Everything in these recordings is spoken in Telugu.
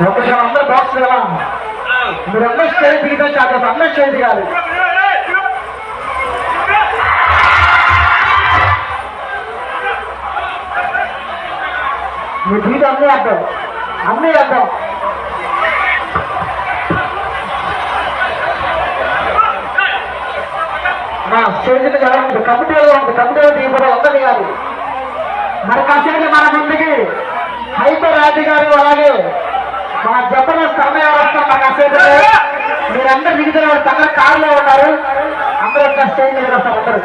ఒకసారి అందరు బాక్స్ కదా మీరందరూ స్టేజ్ దిగితే చాలు అందరూ స్టేజ్ దిగాలి. మీ బీట్ అన్నీ అర్థం. అన్నీ అర్థం. నా స్టేజ్ మీద కమిటీలో ఉంది? కమిటీలో దిగిపోవడం అందరూ దిగాలి మరి కాసేపు మన ముందుకి హైపర్ రాజు గారు అలాగే మన జబర్దస్త్ అన్నయ్య వస్తాం మన కాసేపు మీరందరూ దిగితే తగ్గ కారులో ఉన్నారు. అందరూ ఒక స్టేజ్ మీద వస్తారు అందరూ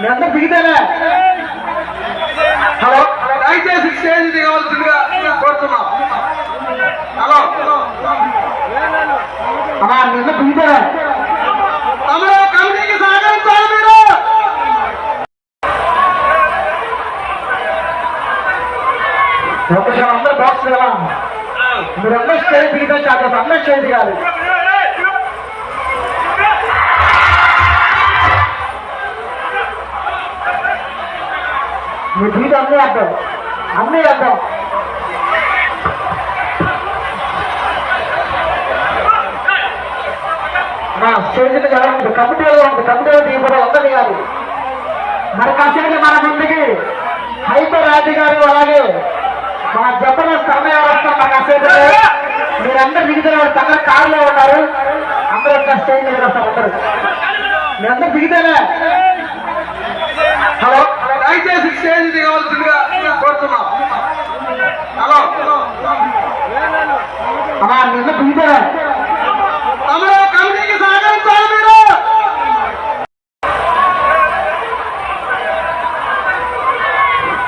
మీరందరూ దిగితేనే హలో? దయచేసి స్టేజ్ దిగవలసిందిగా కోరుతున్నాం. హలో? అమ్మా నిన్న దిగితేనే తమరు కమిటీకి సహకరించాలి మీరు. ఒకసారి అందరూ బాక్స్ కదా మీరు మీరందరూ స్టేజ్ దిగితే చాలు అందరూ స్టేజ్ దిగాలి. మీ బీట్ అన్నీ అర్థం. అన్నీ అర్థం. నా స్టేజ్ మీద ఎలా ఉంది కమిటీలో ఉంది కమిటీలో దిగిపోవడం అందరూ దిగాలి. మరి కాసేపు మన ముందుకి హైపర్ రాజు గారు అలాగే మన జబర్దస్త్ అన్నయ్య వస్తాం మన కాసేపు మీరందరూ దిగితే తగ్గ కారులో ఉన్నారు. అందరూ ఒక స్టేజ్ మీద వస్తారు అందరూ మీరందరూ దిగితేనే హలో? దయచేసి స్టేజ్ దిగవలసిందిగా కోరుతున్నాం. హలో? అమ్మా నిన్న దిగితేనే తమరు కమిటీకి సహకరించాలి మీరు.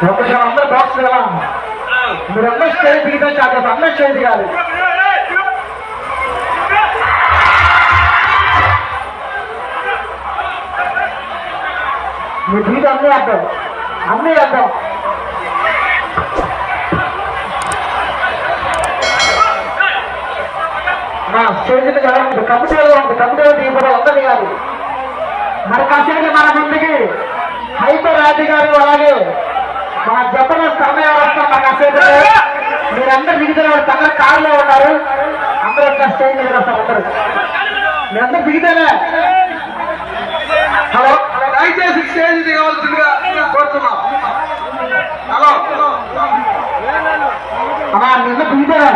ఒకసారి అందరూ బాక్స్ కదా మీరు అమ్మాయి స్టేజ్ దిగితే చాలు అమ్మాయి స్టేజ్ దిగాలి మీరు దిగితే అన్నీ అర్థం అన్నీ అర్థం నా స్టేజ్ మీద ఎలా ఉంది కమిటీలో ఉంది కమిటీలో దిగిపోవడం అందరూ దిగాలి మరి కాసేపు మన ముందుకి హైపర్ రాజు గారు అలాగే మా జపన సమయ వ్యవస్థ మా కాసేపు మీరందరూ మిగిలిన తన కారులో ఉన్నారు. అందరూ ఒక స్టేజ్ మీద వస్తారు అందరూ మీరందరూ మిగిలితేనే. హలో? దయచేసి స్టేజ్ దిగవలసిందిగా కోరుతున్నాం. హలో? అలా నిన్న పిలిచారా